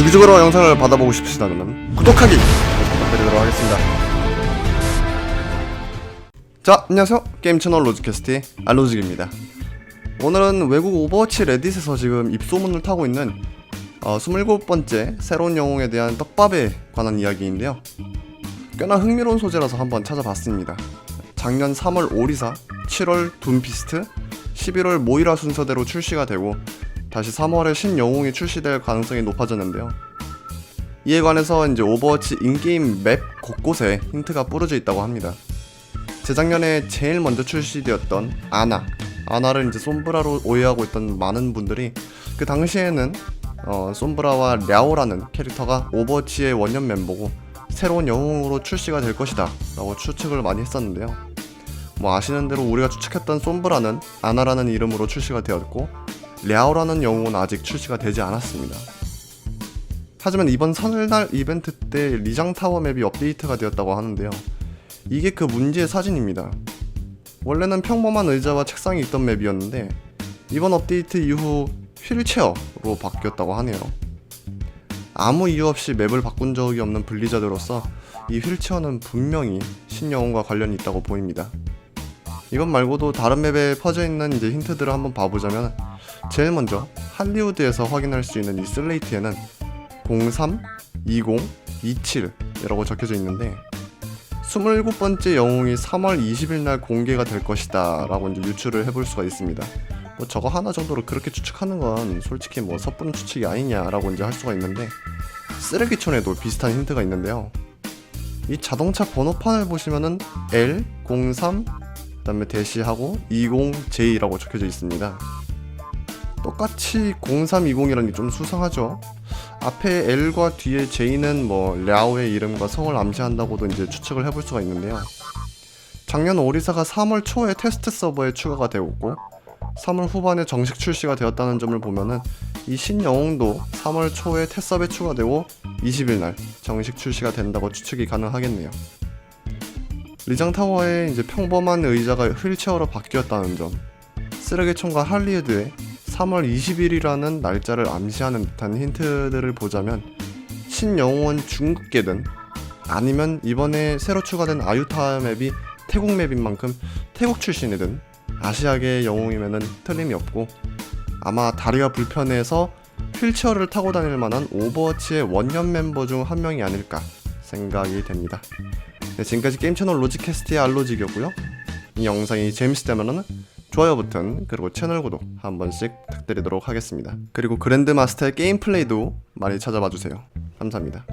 주기적으로 영상을 받아보고 싶으시다면 구독하기 부탁드리도록 하겠습니다. 자, 안녕하세요. 게임 채널 로즈캐스트의 알로직입니다. 오늘은 외국 오버워치 레딧에서 지금 입소문을 타고 있는 어, 27번째 새로운 영웅에 대한 떡밥에 관한 이야기인데요. 꽤나 흥미로운 소재라서 한번 찾아봤습니다. 작년 3월 오리사, 7월 둠피스트, 11월 모이라 순서대로 출시가 되고 다시 3월에 신영웅이 출시될 가능성이 높아졌는데요. 이에 관해서 이제 오버워치 인게임 맵 곳곳에 힌트가 뿌려져 있다고 합니다. 재작년에 제일 먼저 출시되었던 아나, 아나를 이제 솜브라로 오해하고 있던 많은 분들이 그 당시에는 어, 솜브라와 랴오라는 캐릭터가 오버워치의 원년 멤버고 새로운 영웅으로 출시가 될 것이다 라고 추측을 많이 했었는데요. 뭐 아시는 대로 우리가 추측했던 솜브라는 아나라는 이름으로 출시가 되었고 랴오라는 영웅은 아직 출시가 되지 않았습니다. 하지만 이번 설날 이벤트 때 리장 타워 맵이 업데이트가 되었다고 하는데요. 이게 그 문제의 사진입니다. 원래는 평범한 의자와 책상이 있던 맵이었는데 이번 업데이트 이후 휠체어로 바뀌었다고 하네요. 아무 이유 없이 맵을 바꾼 적이 없는 블리자드로서 이 휠체어는 분명히 신영웅과 관련이 있다고 보입니다. 이것 말고도 다른 맵에 퍼져 있는 이제 힌트들을 한번 봐보자면 제일 먼저 할리우드에서 확인할 수 있는 이 슬레이트에는 03, 20, 27이라고 적혀져 있는데 27번째 영웅이 3월 20일 날 공개가 될 것이다 라고 이제 유추를 해볼 수가 있습니다. 뭐 저거 하나 정도로 그렇게 추측하는 건 솔직히 뭐 섣부른 추측이 아니냐라고 이제 할 수가 있는데 쓰레기촌에도 비슷한 힌트가 있는데요. 이 자동차 번호판을 보시면은 L03 그다음에 대시하고 20J라고 적혀져 있습니다. 똑같이 0320이라는 게 좀 수상하죠. 앞에 L과 뒤에 J는 뭐 랴오의 이름과 성을 암시한다고도 이제 추측을 해볼 수가 있는데요. 작년 오리사가 3월 초에 테스트 서버에 추가가 되었고 3월 후반에 정식 출시가 되었다는 점을 보면은 이 신영웅도 3월 초에 테스업에 추가되고 20일 날 정식 출시가 된다고 추측이 가능하겠네요. 리장 타워의 이제 평범한 의자가 휠체어로 바뀌었다는 점, 쓰레기총과 할리우드의 3월 20일이라는 날짜를 암시하는 듯한 힌트들을 보자면 신영웅은 중국계든 아니면 이번에 새로 추가된 아유타 맵이 태국 맵인 만큼 태국 출신이든 아시아계 영웅이면은 틀림이 없고 아마 다리가 불편해서 휠체어를 타고 다닐 만한 오버워치의 원년 멤버 중 한 명이 아닐까 생각이 됩니다. 네, 지금까지 게임 채널 로지캐스트의 알로직이었고요. 이 영상이 재밌었다면 좋아요 버튼 그리고 채널 구독 한 번씩 부탁드리도록 하겠습니다. 그리고 그랜드 마스터의 게임 플레이도 많이 찾아봐 주세요. 감사합니다.